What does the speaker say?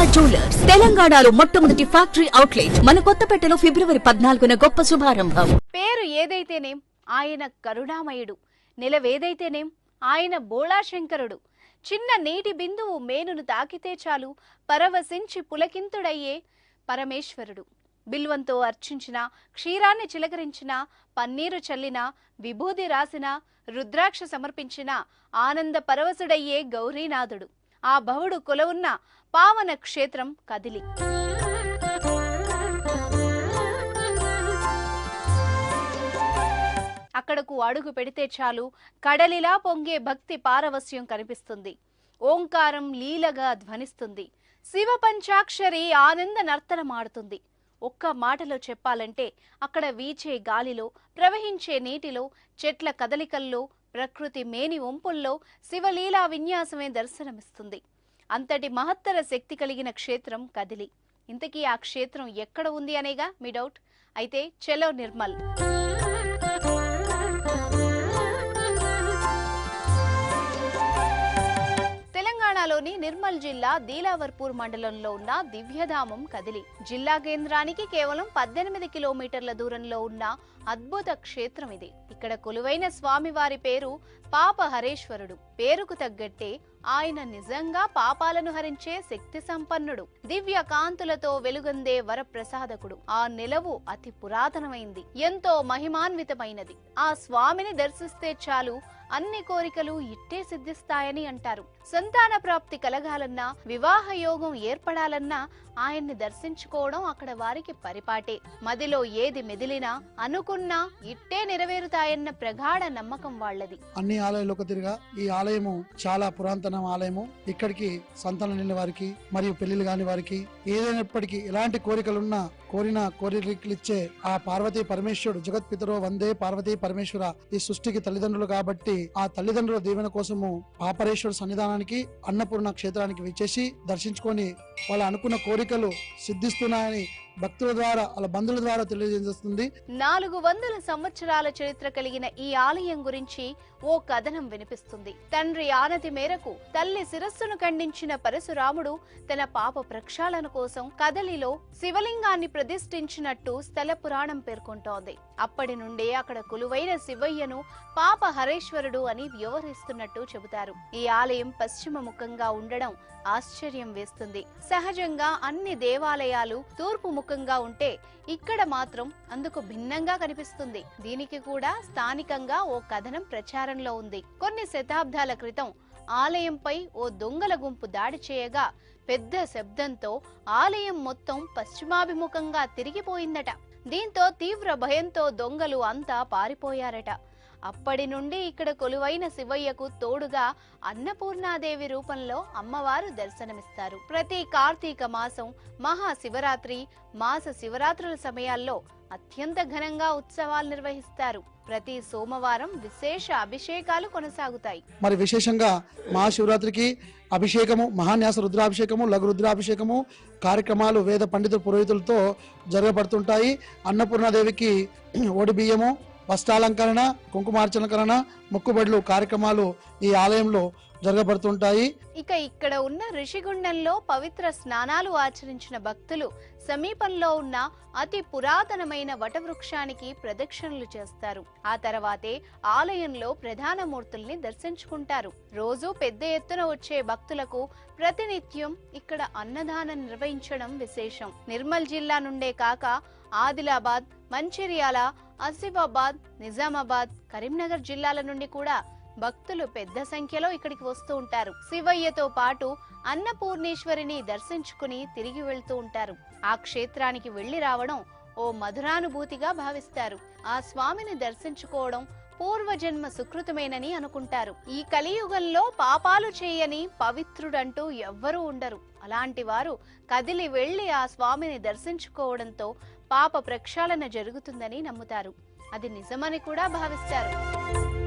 Sharada jewellers తెలంగాణలో మొట్టమొదటి factory outlet మన కొత్తపేటలో ఫిబ్రవరి పద్నాలుగున గొప్ప శుభారంభం. పేరు ఏదైతేనేం? ఆయన కరుణామయుడు. నిలవేదైతేనేం ఆయన బోళాశంకరుడు. చిన్న నీటి బిందువు మేనును తాకితే చాలు పరవశించి పులకింతుడయ్యే పరమేశ్వరుడు. బిల్వంతో అర్చించిన క్షీరాన్ని చిలకరించిన పన్నీరు చల్లిన విభూది రాసిన రుద్రాక్ష సమర్పించిన ఆనంద పరవశుడయ్యే గౌరీనాథుడు. ఆ భవుడు కొలవున్న పావన క్షేత్రం కదిలి. అక్కడకు అడుగు పెడితే చాలు కడలిలా పొంగే భక్తి పారవస్యం కనిపిస్తుంది. ఓంకారం లీలగా ధ్వనిస్తుంది. శివ పంచాక్షరి ఆనంద నర్తనమాడుతుంది. ఒక్క మాటలో చెప్పాలంటే అక్కడ వీచే గాలిలో ప్రవహించే నీటిలో చెట్ల కదలికల్లో ప్రకృతి మేని వంపుల్లో శివలీలా విన్యాసమే దర్శనమిస్తుంది. అంతటి మహత్తర శక్తి కలిగిన క్షేత్రం కదిలి. ఇంతకీ ఆ క్షేత్రం ఎక్కడ ఉంది అనేగా మీ డౌట్? అయితే చెలో నిర్మల్. తెలంగాణలోని నిర్మల్ జిల్లా దీలావర్పూర్ మండలంలో ఉన్న దివ్యధామం కదిలి జిల్లా కేంద్రానికి కేవలం పద్దెనిమిది కిలోమీటర్ల దూరంలో ఉన్న అద్భుత క్షేత్రం ఇది. ఇక్కడ కొలువైన స్వామివారి పేరు పాప హరేశ్వరుడు. పేరుకు తగ్గట్టే ఆయన నిజంగా పాపాలను హరించే శక్తి సంపన్నుడు. దివ్య కాంతులతో వెలుగొందే వరప్రసాదకుడు. ఆ నిలవు అతి పురాతనమైంది. ఎంతో మహిమాన్వితమైనది. ఆ స్వామిని దర్శిస్తే చాలు అన్ని కోరికలు ఇట్టే సిద్ధిస్తాయని అంటారు. సంతాన ప్రాప్తి కలగాలన్నా వివాహ యోగం ఏర్పడాలన్నా ఆయన్ని దర్శించుకోవడం అక్కడ వారికి పరిపాటే. మదిలో ఏది మెదిలినా అనుకున్నా ఇట్టే నెరవేరుతాయన్న ప్రగాఢ నమ్మకం వాళ్ళది. అన్ని ఆలయాలకు తిరిగా ఈ ఆలయము చాలా పురాతన ఆలయము. ఇక్కడికి సంతానం లేని వారికి మరియు పెళ్ళిళ్ళు కాని వారికి ఏదైనప్పటికీ ఎలాంటి కోరికలున్నా కోరిన కోరికలిచ్చే ఆ పార్వతీ పరమేశ్వరుడు జగత్ పితరో వందే పార్వతీ పరమేశ్వర ఈ సృష్టికి తల్లిదండ్రులు కాబట్టి ఆ తల్లిదండ్రుల దీవెన కోసము పాపరేశ్వర సన్నిధానానికి అన్నపూర్ణ క్షేత్రానికి విచ్చేసి దర్శించుకొని వాళ్ళు అనుకున్న కోరికలు సిద్ధిస్తున్నాయని భక్తుల ద్వారా వాళ్ళ బంధువుల ద్వారా తెలియజేస్తుంది. నాలుగు వందల సంవత్సరాల చరిత్ర కలిగిన ఈ ఆలయం గురించి ఓ కథనం వినిపిస్తుంది. తండ్రి ఆనతి మేరకు తల్లి శిరస్సును ఖండించిన పరశురాముడు తన పాప ప్రక్షాళన కోసం కదలిలో శివలింగాన్ని ప్రతిష్ఠించినట్టు స్థల పురాణం పేర్కొంటోంది. అప్పటి నుండే అక్కడ కొలువైన శివయ్యను పాప హరేశ్వరుడు అని వ్యవహరిస్తున్నట్టు చెబుతారు. ఈ ఆలయం పశ్చిమ ముఖంగా ఉండడం ఆశ్చర్యం వేస్తుంది. సహజంగా అన్ని దేవాలయాలు తూర్పు ముఖంగా ఉంటే ఇక్కడ మాత్రం అందుకు భిన్నంగా కనిపిస్తుంది. దీనికి కూడా స్థానికంగా ఓ కథనం ప్రచారంలో ఉంది. కొన్ని శతాబ్దాల క్రితం ఆలయంపై ఓ దొంగల గుంపు దాడి చేయగా పెద్ద శబ్దంతో ఆలయం మొత్తం పశ్చిమాభిముఖంగా తిరిగిపోయిందట. దీంతో తీవ్ర భయంతో దొంగలు అంతా పారిపోయారట. అప్పటి నుండి ఇక్కడ కొలువైన శివయ్యకు తోడుగా అన్నపూర్ణాదేవి రూపంలో అమ్మవారు దర్శనమిస్తారు. ప్రతి కార్తీక మాసం మహాశివరాత్రి మాస శివరాత్రుల సమయాల్లో అత్యంత ఘనంగా ఉత్సవాలు నిర్వహిస్తారు. ప్రతి సోమవారం విశేష అభిషేకాలు కొనసాగుతాయి. మరి విశేషంగా మహాశివరాత్రికి అభిషేకము మహాన్యాస రుద్రాభిషేకము లఘు రుద్రాభిషేకము కార్యక్రమాలు వేద పండిత పురోహితులతో జరగబడుతుంటాయి. అన్నపూర్ణాదేవికి ఓడి బియ్యము వస్త్రాలంకరణ కుంకుమార్చనకరణ మొక్కుబడులు కార్యక్రమాలు ఈ ఆలయంలో జరగబడుతుంటాయి. ఇక ఇక్కడ ఉన్న ఋషిగుండంలో పవిత్ర స్నానాలు ఆచరించిన భక్తులు సమీపంలో ఉన్న అతి పురాతనమైన వటవృక్షానికి ప్రదక్షిణలు చేస్తారు. ఆ తర్వాతే ఆలయంలో ప్రధాన మూర్తుల్ని దర్శించుకుంటారు. రోజు పెద్ద ఎత్తున వచ్చే భక్తులకు ప్రతినిత్యం ఇక్కడ అన్నదానం నిర్వహించడం విశేషం. నిర్మల్ జిల్లా నుండే కాక ఆదిలాబాద్ మంచిర్యాల ఆసిఫాబాద్ నిజామాబాద్ కరీంనగర్ జిల్లాల నుండి కూడా భక్తులు పెద్ద సంఖ్యలో ఇక్కడికి వస్తూ ఉంటారు. శివయ్యతో పాటు అన్నపూర్ణేశ్వరిని దర్శించుకుని తిరిగి వెళ్తూ ఉంటారు. ఆ క్షేత్రానికి వెళ్ళి రావడం ఓ మధురానుభూతిగా భావిస్తారు. ఆ స్వామిని దర్శించుకోవడం పూర్వజన్మ సుకృతమేనని అనుకుంటారు. ఈ కలియుగంలో పాపాలు చేయని పవిత్రుడంటూ ఎవ్వరూ ఉండరు. అలాంటి వారు కదిలి వెళ్ళి ఆ స్వామిని దర్శించుకోవడంతో పాప ప్రక్షాళన జరుగుతుందని నమ్ముతారు. అది నిజమని కూడా భావిస్తారు.